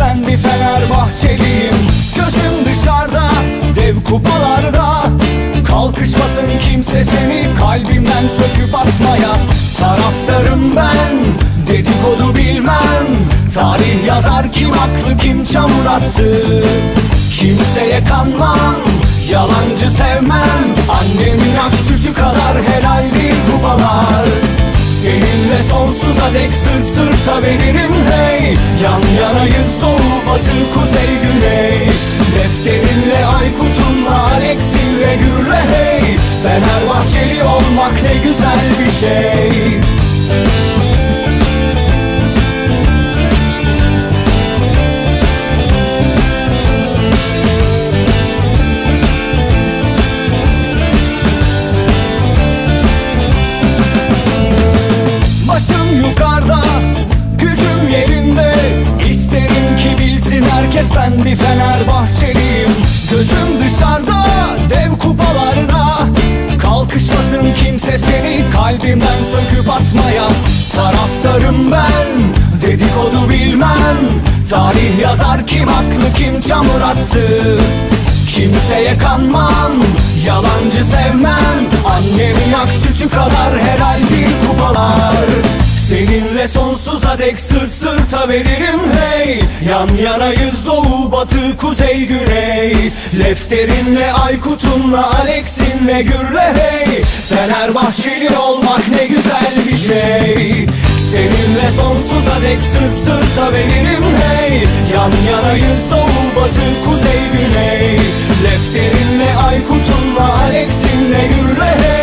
ben bir Fenerbahçeliyim. Gözüm dışarıda dev kupalarda. Kalkışmasın kimse seni kalbimden söküp atmaya. Taraftarım ben dedikodu bilmem. Tarih yazar kim haklı kim çamur attı? Kimseye kanmam Yalancı sevmem. Annemin ak dek sırt sırta veririm hey. Yan yanayız doğu batı kuzey güney. Defterinle Aykut'unla Alex'inle Gürle hey. Fenerbahçeli olmak ne güzel bir şey herkes ben bir Fenerbahçeliyim. Gözüm dışarıda, dev kupalarda. Kalkışmasın kimse seni kalbimden söküp atmaya. Taraftarım ben, dedikodu bilmem. Tarih yazar kim haklı kim çamur attı? Kimseye kanmam, yalancı sevmem. Annemin ak sütü kadar helal bir kupalar sonsuza dek sırt sırta veririm hey. Yan yanayız doğu batı kuzey güney. Lefterinle Aykut'unla Alex'inle Gürle hey. Fenerbahçeli olmak ne güzel bir şey. Seninle sonsuza dek sırt sırta veririm hey. Yan yanayız doğu batı kuzey güney. Lefterinle Aykut'unla Alex'inle Gürle hey